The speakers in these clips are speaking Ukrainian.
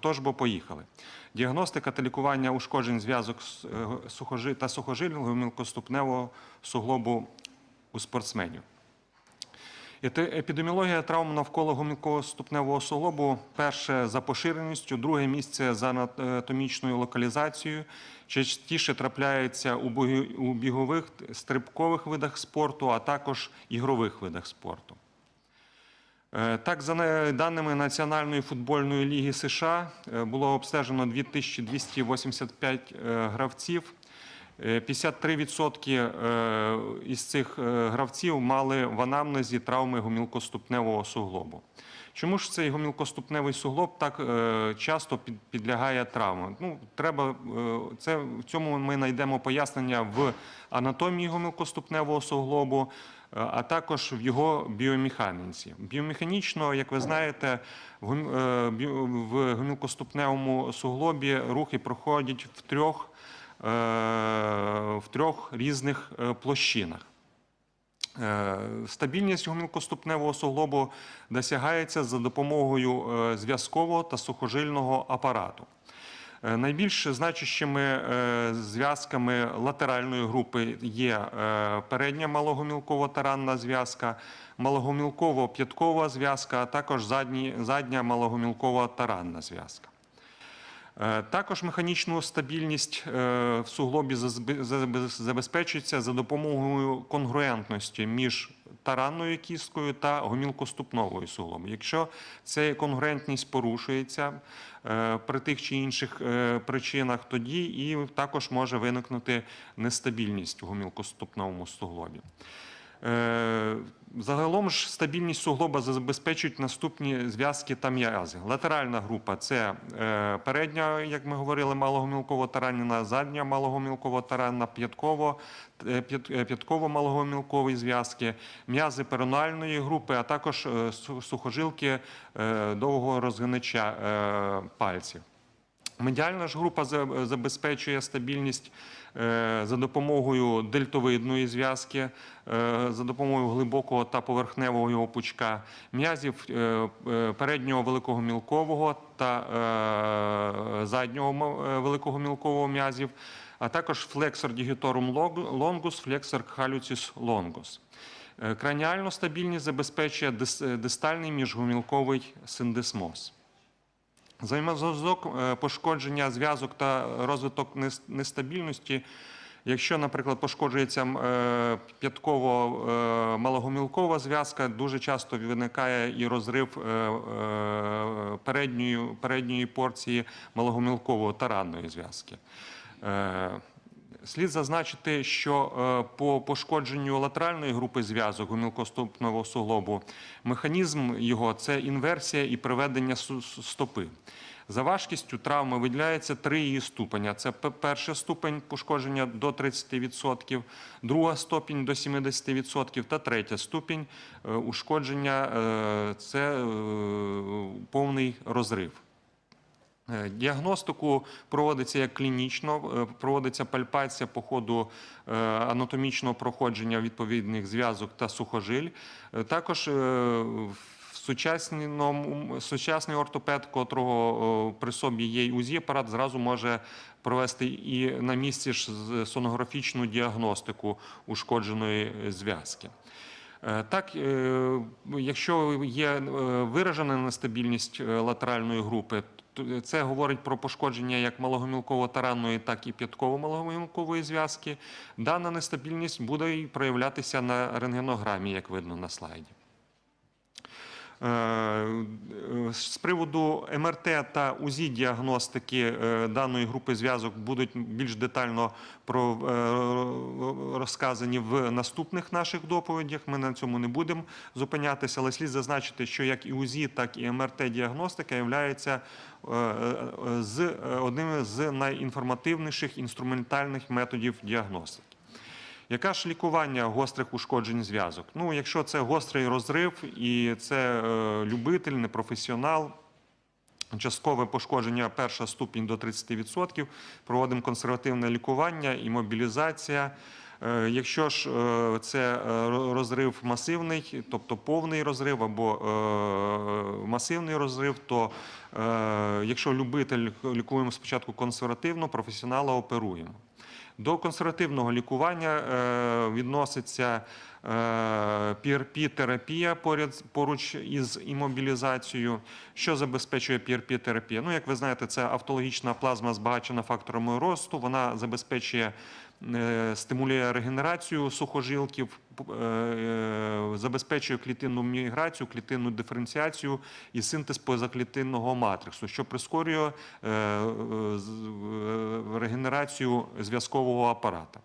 Тож бо поїхали. Діагностика та лікування ушкоджень зв'язок е, та сухожильного мілкоступневого суглобу у спортсменів. Епідеміологія травм навколо гомілкоступневого суглобу перше за поширеністю, друге місце за анатомічною локалізацією. Частіше трапляється у бігових стрибкових видах спорту, а також ігрових видах спорту. Е, Так, за даними Національної футбольної ліги США, е, було обстежено 2285 е, гравців. Е, 53% е, із цих гравців мали в анамнезі травми гомілкоступневого суглобу. Чому ж цей гомілкоступневий суглоб так часто підлягає травмам? Ну, треба, це, в цьому ми знайдемо пояснення в анатомії гомілкоступневого суглобу, а також в його біомеханіці. Біомеханічно, як ви знаєте, в гом- е, гомілкоступневому суглобі рухи проходять в трьох, е, в трьох різних е, площинах. Е, Стабільність гомілкоступневого суглобу досягається за допомогою е, зв'язкового та сухожильного апарату. Е, Найбільш значущими е, зв'язками латеральної групи є е, передня малогомілково-таранна зв'язка, малогомілково-п'яткова зв'язка, а також задні- задня малогомілкова-таранна зв'язка. Е, Також механічну стабільність е, в суглобі забезпечується за допомогою конгруентності між таранною кісткою та гомілкоступновою суглобом. Якщо ця конгруентність порушується е, при тих чи інших причинах, тоді і також може виникнути нестабільність у гомілкоступновому суглобі. Е, Загалом ж стабільність суглоба забезпечують наступні зв'язки та м'язи. Латеральна група це е, передня, як ми говорили, малогомілково-таранна, задня малогомілково-таранна, п'ятково, е, п'ят- е, п'ятково-малогомілкові зв'язки, м'язи перональної групи, а також сухожилки довгого розгинича пальців. Медіальна ж група забезпечує стабільність за допомогою дельтовидної зв'язки, е, за допомогою глибокого та поверхневого його пучка, м'язів е, е, переднього великого мілкового та е, заднього е, великого мілкового м'язів, а також флексор дігіторум лонгус, флексор халюцис лонгус. Е, Краніальну стабільність забезпечує е, дистальний міжгомілковий синдесмоз. Взаємозв'язок е, пошкодження зв'язок та розвиток нес- нестабільності. Якщо, наприклад, пошкоджується е, п'ятково-малогомілкова зв'язка, дуже часто виникає і розрив е, е, передньої, передньої порції малогомілкової таранної зв'язки. Слід зазначити, що е, по пошкодженню латеральної групи зв'язок гомілкоступного суглобу механізм його це інверсія і приведення стопи. За важкістю травми виділяється три її ступеня. Це пе- перший ступень пошкодження до 30%, друга ступінь до 70% та третя ступінь е, ушкодження е, це повний розрив. Е, Діагностику проводиться як клінічно, е, проводиться пальпація по ходу е, анатомічного проходження відповідних зв'язок та сухожиль. Також сучасний ортопед, котрого при собі є УЗІ апарат, зразу може провести і на місці ж сонографічну діагностику ушкодженої зв'язки. Е, Так, е, якщо є е, виражена нестабільність латеральної групи, це говорить про пошкодження як малогомілково-таранної, так і п'ятково-малогомілкової зв'язки. Дана нестабільність буде і проявлятися на рентгенограмі, як видно на слайді. Е, З приводу МРТ та УЗІ діагностики е, даної групи зв'язок будуть більш детально е, розказані в наступних наших доповідях. Ми на цьому не будемо зупинятися, але слід зазначити, що як і УЗІ, так і МРТ діагностика являється е, е, з одним з найінформативніших інструментальних методів діагностики. Яке ж лікування гострих ушкоджень зв'язок? Ну, якщо це гострий розрив і це е, любитель, непрофесіонал, часткове пошкодження перша ступінь до 30%, проводимо консервативне лікування, імобілізація. Е, Якщо ж е, це розрив масивний, тобто повний розрив або масивний розрив, то якщо любитель лікуємо спочатку консервативно, професіонала оперуємо. До консервативного лікування е, відноситься е, PRP-терапія поряд, поруч із імобілізацією. Що забезпечує PRP-терапія? Ну, як ви знаєте, це автологічна плазма збагачена факторами росту. Вона забезпечує е, стимулює регенерацію сухожилків, е, забезпечує клітинну міграцію, клітинну диференціацію і синтез позаклітинного матриксу, що прискорює регенерацію зв'язкового апарата.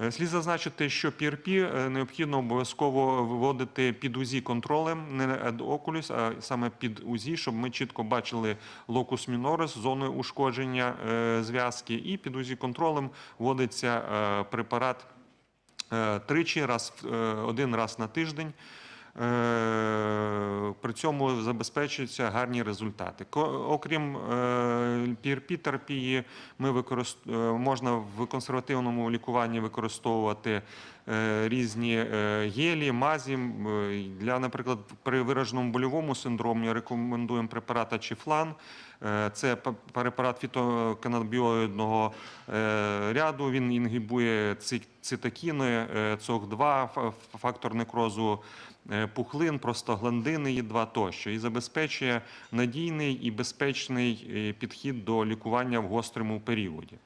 Е, Слід зазначити, що PRP е, необхідно обов'язково виводити під УЗІ контролем, не ad oculis, а саме під УЗІ, щоб ми чітко бачили локус мінорис, зони ушкодження е, зв'язки, і під УЗІ контролем вводиться препарат тричі, раз, один раз на тиждень. Е, При цьому забезпечуються гарні результати. Окрім PRP-терапії, ми використ- е, можна в консервативному лікуванні використовувати е, різні е, гелі, мазі. Е, Для, наприклад, при вираженому больовому синдромі рекомендуємо препарат Ачіфлан. Е, Це препарат фітоканабіоїдного е, ряду. Він інгібує ци- цитокіни, е, ЦОК2, фактор некрозу пухлин, простагландини Є2 тощо і забезпечує надійний і безпечний підхід до лікування в гострому періоді.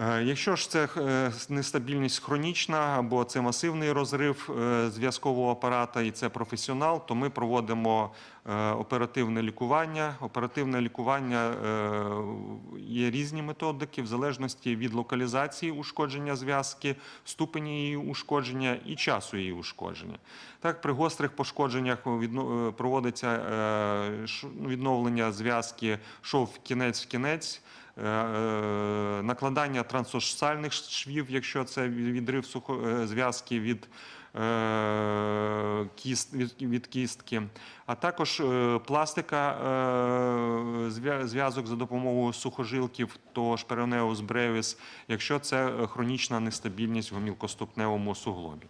Е, Якщо ж це е, нестабільність хронічна або це масивний розрив е, зв'язкового апарата і це професіонал, то ми проводимо оперативне лікування. Оперативне лікування є різні методики в залежності від локалізації ушкодження зв'язки, ступені її ушкодження і часу її ушкодження. Так, при гострих пошкодженнях проводиться відновлення зв'язки шов кінець в кінець. Е, е, накладання трансошсальних швів, якщо це відрив е, зв'язки від, від, кістки, а також пластика зв'язок за допомогою сухожилків, то шперонеус бревіс, якщо це хронічна нестабільність в гомілкоступневому суглобі.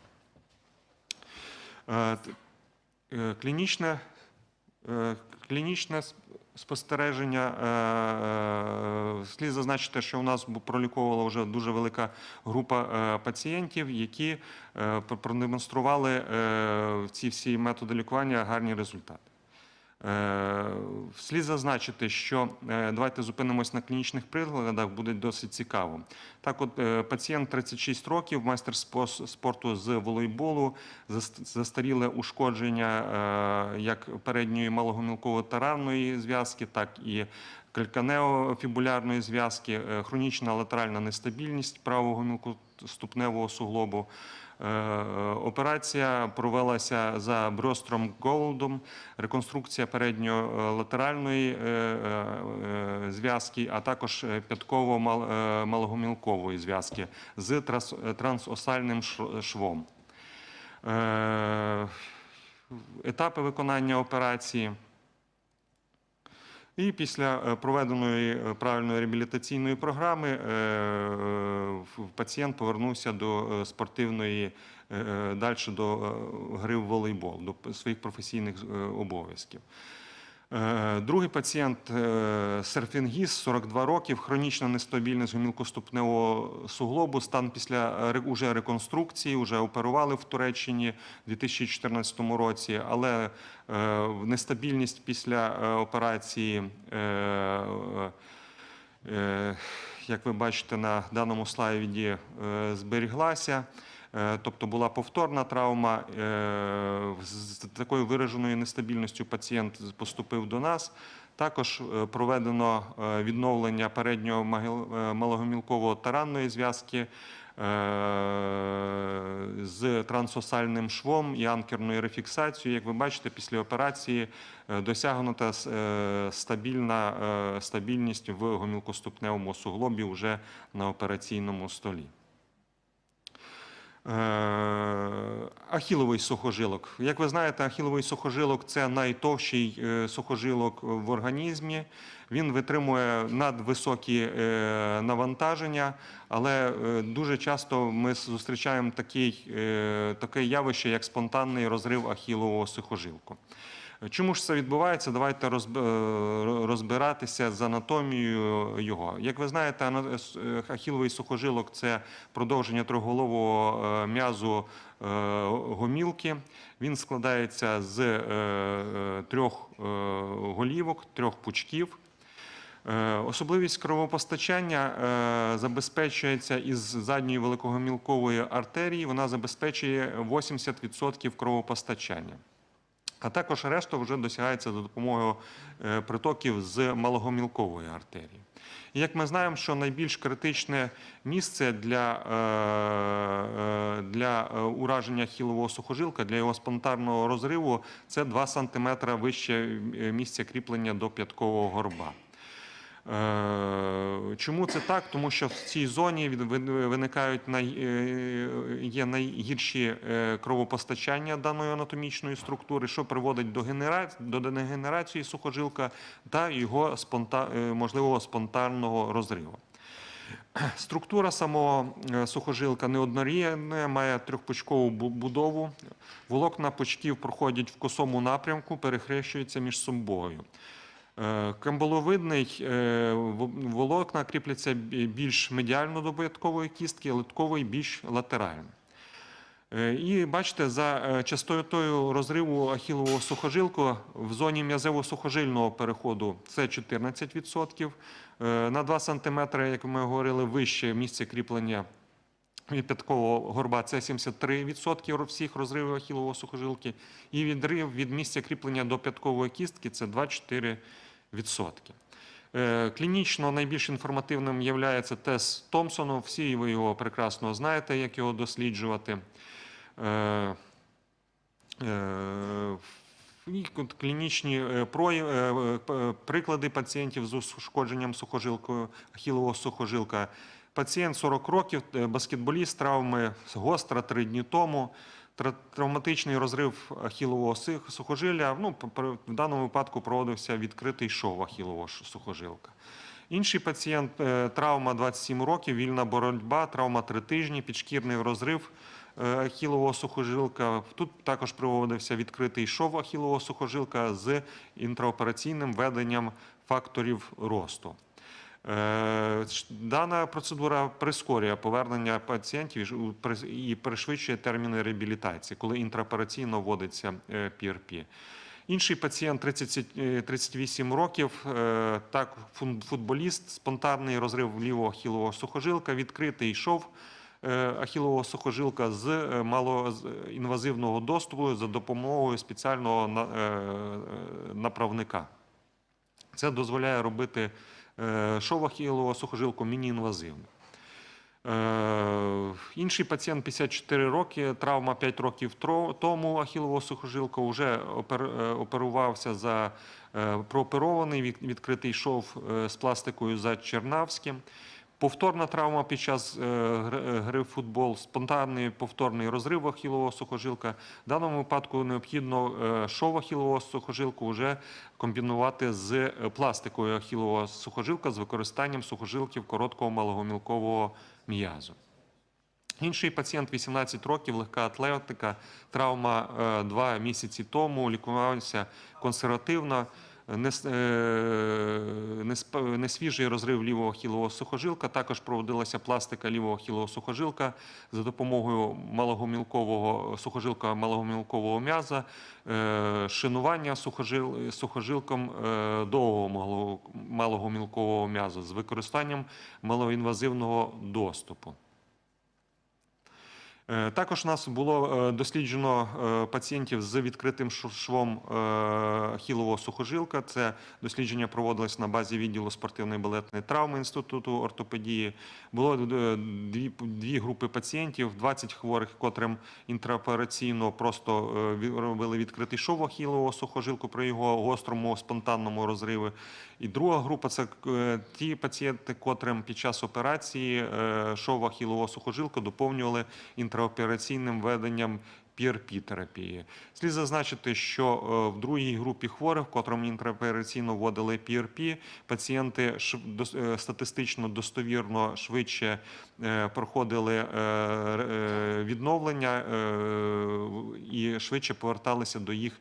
Клінічне Клінічне спостереження е, е, слід зазначити, що у нас проліковувала вже дуже велика група е, пацієнтів, які е, продемонстрували е, ці всі методи лікування гарні результати. Е, Слід зазначити, що е, давайте зупинимось на клінічних прикладах, буде досить цікаво. Так, от е, пацієнт 36 років, майстер спорту з волейболу, застаріле ушкодження як передньої малогомілково-таранної зв'язки, так і кальканеофібулярної зв'язки, хронічна латеральна нестабільність правого гомілкоступневого суглобу. Е, Операція провелася за Бростром Голдом, реконструкція передньолатеральної е, е, зв'язки, а також п'ятково-малогомілкової зв'язки з трансосальним швом. Етапи виконання операції. І після е, проведеної е, правильної реабілітаційної програми е, пацієнт повернувся до спортивної далі до гри в волейбол, до своїх професійних обов'язків. Е, Другий пацієнт е, серфінгіст, 42 років, хронічна нестабільність гомілкоступневого суглобу, стан після уже реконструкції, вже оперували в Туреччині в 2014 році, але е, нестабільність після операції, як ви бачите на даному слайді, зберіглася. Е, Тобто була повторна травма. е, З такою вираженою нестабільністю пацієнт поступив до нас. Також е, проведено відновлення переднього малогомілкового таранної зв'язки з трансосальним швом і анкерною рефіксацією. Як ви бачите, після операції досягнута стабільна стабільність в гомілкоступневому суглобі вже на операційному столі. Е, Ахіловий сухожилок. Як ви знаєте, ахіловий сухожилок це найтовщий е, сухожилок в організмі. Він витримує надвисокі е, навантаження, але дуже часто ми зустрічаємо такий, таке явище, як спонтанний розрив ахілового сухожилку. Чому ж це відбувається? Давайте е, розбиратися з анатомією його. Як ви знаєте, е, ахіловий сухожилок це продовження триголового е, м'язу гомілки. Він складається з трьох голівок, трьох пучків. Особливість кровопостачання забезпечується із задньої великогомілкової артерії. Вона забезпечує 80% кровопостачання. А також решта вже досягається за допомогою е, притоків з малогомілкової артерії. Як ми знаємо, що найбільш критичне місце для, е, е, для ураження хілового сухожилка, для його спонтанного розриву це 2 см вище місця кріплення до п'яткового горба. Е, Чому це так? Тому що в цій зоні виникають най, е, є найгірші е, кровопостачання даної анатомічної структури, що приводить до генера- до дегенерації сухожилка та його спонта, можливого спонтанного розриву. Структура самого сухожилка неоднорідна, має трьохпучкову бу- будову. Волокна пучків проходять в косому напрямку, перехрещуються між собою. Е, Камбаловидний е, волокна кріпляться більш медіально до бояткової кістки, литковий більш латерально. Е, І бачите, за частотою розриву ахілового сухожилку в зоні м'язево-сухожильного переходу це 14%. Е, На 2 см, як ми говорили, вище місце кріплення п'яткового горба це 73% всіх розривів ахілового сухожилки. І відрив від місця кріплення до п'яткової кістки це 2-4%. Е, Клінічно найбільш інформативним є тест Томпсона. Всі ви його прекрасно знаєте, як його досліджувати. Е, е, Клінічні приклади пацієнтів з ушкодженням сухожилкою, ахілового сухожилка. Пацієнт 40 років, баскетболіст, травми гостра 3 дні тому. Тра- Травматичний розрив ахілового сухожилля. Ну, в даному випадку проводився відкритий шов ахілового сухожилка. Інший пацієнт е, травма 27 років, вільна боротьба, травма 3 тижні, підшкірний розрив е, ахілового сухожилка. Тут також проводився відкритий шов ахілового сухожилка з інтраопераційним введенням факторів росту. Е, Дана процедура прискорює повернення пацієнтів і пришвидшує терміни реабілітації, коли інтраопераційно вводиться е, PRP. Інший пацієнт 30, е, 38 років, е, так, футболіст, спонтанний розрив лівого ахілового сухожилка, відкритий шов е, ахілового сухожилка з е, малоінвазивного доступу за допомогою спеціального на- е, е, направника. Це дозволяє робити е, шов ахілового сухожилку міні-інвазивним. Е, Інший пацієнт 54 роки, травма 5 років тому ахілового сухожилка вже е, оперувався за е, прооперований відкритий шов е, з пластикою за Чернавським. Повторна травма під час е, гри- е, в футбол, спонтанний повторний розрив ахілового сухожилка. В даному випадку необхідно е, шов ахілового сухожилку вже комбінувати з пластикою ахілового сухожилка з використанням сухожилків короткого малогомілкового м'язу. Інший пацієнт 18 років, легка атлетика, травма 2 місяці тому, лікувався консервативно, не, с- е, розрив лівого хілового сухожилка. Також проводилася пластика лівого хілового сухожилка за допомогою малогомілкового сухожилка малогомілкового м'яза, е, шинування сухожил, сухожилком е, довгого мало- малогомілкового м'яза з використанням малоінвазивного доступу. Е, Також у нас було е, досліджено е, пацієнтів з відкритим швом ахілового сухожилка. Це дослідження проводилось на базі відділу спортивної балетної травми Інституту ортопедії. Було дві, дві групи пацієнтів, 20 хворих, котрим інтраопераційно просто робили відкритий шов ахілового сухожилку при його гострому спонтанному розриві. І друга група це ті пацієнти, котрим під час операції е, шов ахілового сухожилка доповнювали інтра інтраопераційним веденням PRP терапії. Слід зазначити, що е, в другій групі хворих, котрим інтраопераційно вводили PRP, пацієнти е, статистично достовірно швидше е, проходили відновлення і швидше поверталися до їх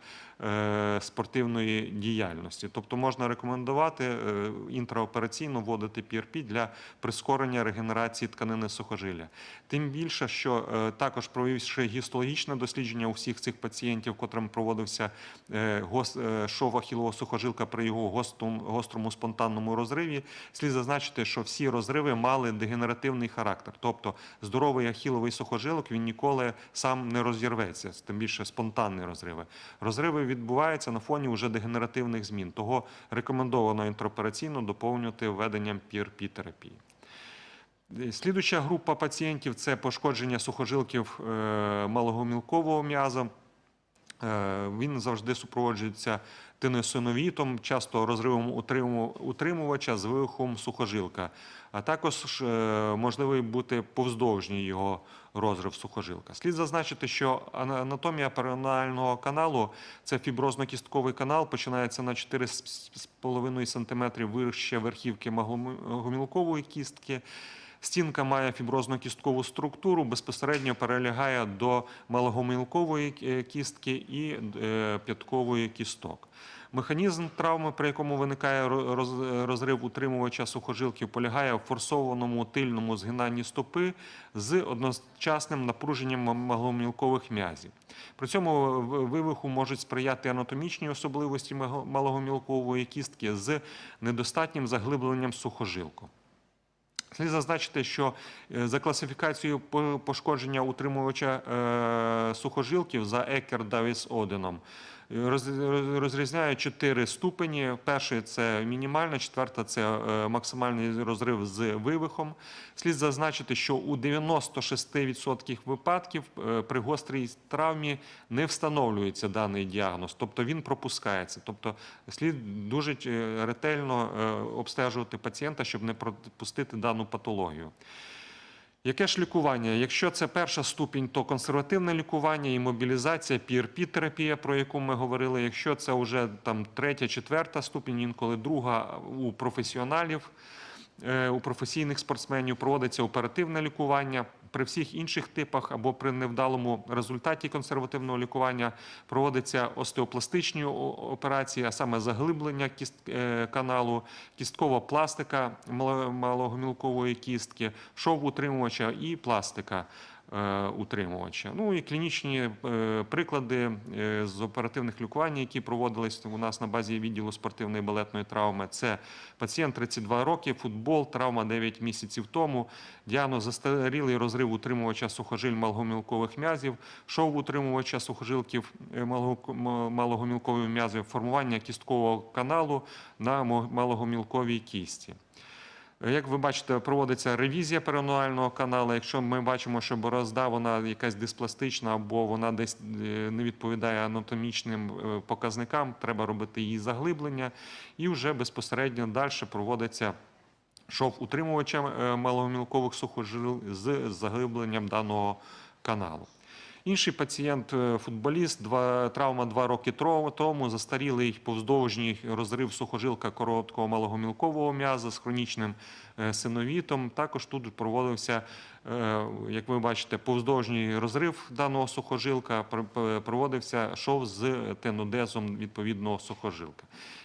спортивної діяльності. Тобто можна рекомендувати е, інтраопераційно вводити PRP для прискорення регенерації тканини сухожилля. Тим більше, що е, також провівши гістологічне дослідження у всіх цих пацієнтів, котрим проводився е, е, шов ахілового сухожилка при його гострому спонтанному розриві, слід зазначити, що всі розриви мали дегенеративний характер. Тобто здоровий ахіловий сухожилок він ніколи сам не розірветься, тим більше спонтанні розриви. Розриви відбуваються на фоні вже дегенеративних змін. Того рекомендовано інтраопераційно доповнювати введенням PRP терапії. Слідуюча група пацієнтів це пошкодження сухожилків е, малогомілкового м'яза. Е, Він завжди супроводжується тиносиновітом, часто розривом утримувача з вивихом сухожилка, а також е, можливий бути повздовжній його розрив сухожилка. Слід зазначити, що анатомія перинеального каналу це фіброзно-кістковий канал, починається на 4,5 см вище верхівки магомілкової кістки. Стінка має фіброзно-кісткову структуру, безпосередньо перелягає до малогомілкової е, кістки і е, п'яткової кісток. Механізм травми, при якому виникає розрив утримувача сухожилків, полягає в форсованому тильному згинанні стопи з одночасним напруженням малогомілкових м'язів. При цьому вивиху можуть сприяти анатомічні особливості малогомілкової кістки з недостатнім заглибленням сухожилку. Слід зазначити, що е, за класифікацією пошкодження утримувача е, сухожилків за Екер Давіс Оденом розрізняють чотири ступені. Перший це мінімальна, четверта це е, максимальний розрив з вивихом. Слід зазначити, що у 96% випадків е, при гострій травмі не встановлюється даний діагноз, тобто він пропускається. Тобто слід дуже е, ретельно обстежувати пацієнта, щоб не пропустити дану патологію. Яке ж лікування? Якщо це перша ступінь, то консервативне лікування, і мобілізація, PRP-терапія, про яку ми говорили. Якщо це вже там третя, четверта ступінь, інколи друга у професіоналів, у професійних спортсменів проводиться оперативне лікування. При всіх інших типах або при невдалому результаті консервативного лікування проводиться остеопластичні операції, а саме заглиблення кіст, е, каналу, кісткова пластика малогомілкової кістки, шов утримувача і пластика е, утримувача. Ну і клінічні е, приклади е, з оперативних лікувань, які проводились у нас на базі відділу спортивної балетної травми. Це пацієнт 32 роки, футбол, травма 9 місяців тому, діагноз застарілий розрив утримувача сухожиль малогомілкових м'язів, шов утримувача сухожилків е, малогомілкових м'язів, формування кісткового каналу на малогомілковій кісті. Як ви бачите, проводиться ревізія перинуального каналу. Якщо ми бачимо, що борозда вона якась диспластична або вона десь е, не відповідає анатомічним е, показникам, треба робити її заглиблення, і вже безпосередньо далі проводиться шов утримувача е, маломілкових сухожил з заглибленням даного каналу. Інший пацієнт, е, футболіст, два, травма два роки тому, застарілий повздовжній розрив сухожилка короткого малогомілкового м'яза з хронічним синовітом. Також тут проводився, е, як ви бачите, повздовжній розрив даного сухожилка, проводився шов з тенодезом відповідного сухожилка.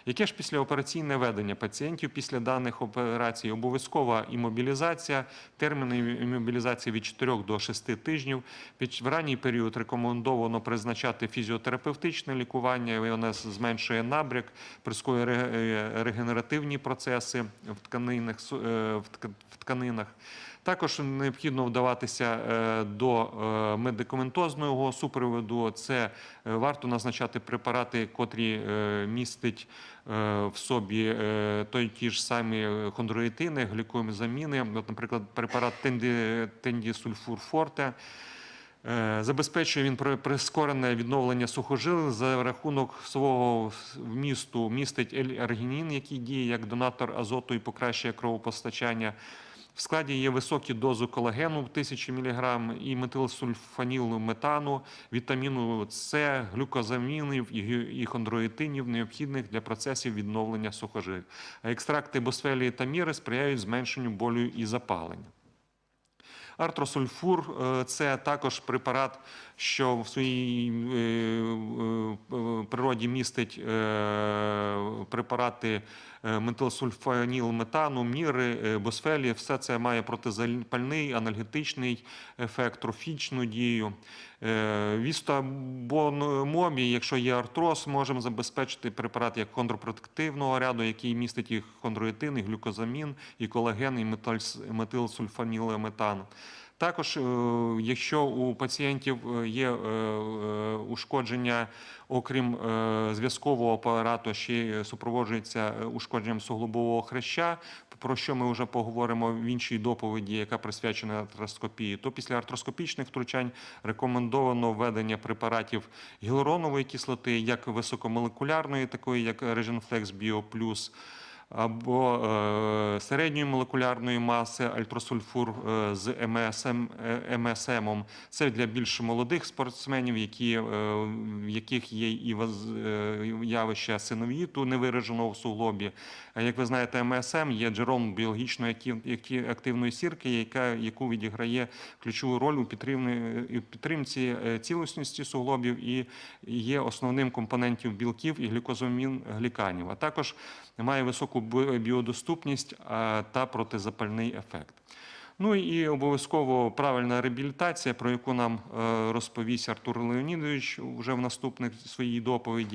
Яке ж післяопераційне ведення пацієнтів після даних операцій? Обов'язкова імобілізація, терміни імобілізації від 4 до 6 тижнів. В ранній період рекомендовано призначати фізіотерапевтичне лікування, воно зменшує набряк, прискорює е, регенеративні процеси в тканинах. В тканинах. Також необхідно вдаватися е, до е, медикаментозного супроводу. Це е, варто назначати препарати, котрі містить в собі той ті ж самі хондроїтини, глікомізаміни, наприклад, препарат тенді, тендісульфур форте. Е, Забезпечує він при- прискорене відновлення сухожил за рахунок свого вмісту містить L-аргінін, який діє як донатор азоту і покращує кровопостачання В складі є високі дози колагену в 1000 мг і метилсульфанілу метану, вітаміну С, глюкозамінів і хондроїтинів, необхідних для процесів відновлення сухожиль. Екстракти босфелії та міри сприяють зменшенню болю і запалення. Артросульфур е, це також препарат, що в своїй е, е, природі містить е, препарати метилсульфанілметану, міри, босфелі. Все це має протизапальний, анальгетичний ефект, трофічну дію. Вістобонмобі, якщо є артроз, можемо забезпечити препарат як хондропротективного ряду, який містить і хондроїтин, і глюкозамін, і колаген, і метилсульфанілметан. Також, е, якщо у пацієнтів е, є е, ушкодження, окрім зв'язкового апарату, ще супроводжується ушкодженням суглобового хряща, про що ми вже поговоримо в іншій доповіді, яка присвячена артроскопії, то після артроскопічних втручань рекомендовано введення препаратів гіалуронової кислоти, як високомолекулярної, такої як Bio Plus, або е, середньої молекулярної маси альтросульфур е, з МСМ, е, МСМом. Це для більш молодих спортсменів, які, в яких є і явище синовіту невираженого в суглобі. Як ви знаєте, МСМ є джерелом біологічно активної сірки, яка, яку відіграє ключову роль у підтримці цілісності суглобів і є основним компонентом білків і глюкозамін гліканів, а також має високу біодоступність та протизапальний ефект. Ну і обов'язково правильна реабілітація, про яку нам е, розповість Артур Леонідович вже в наступних своїй доповіді.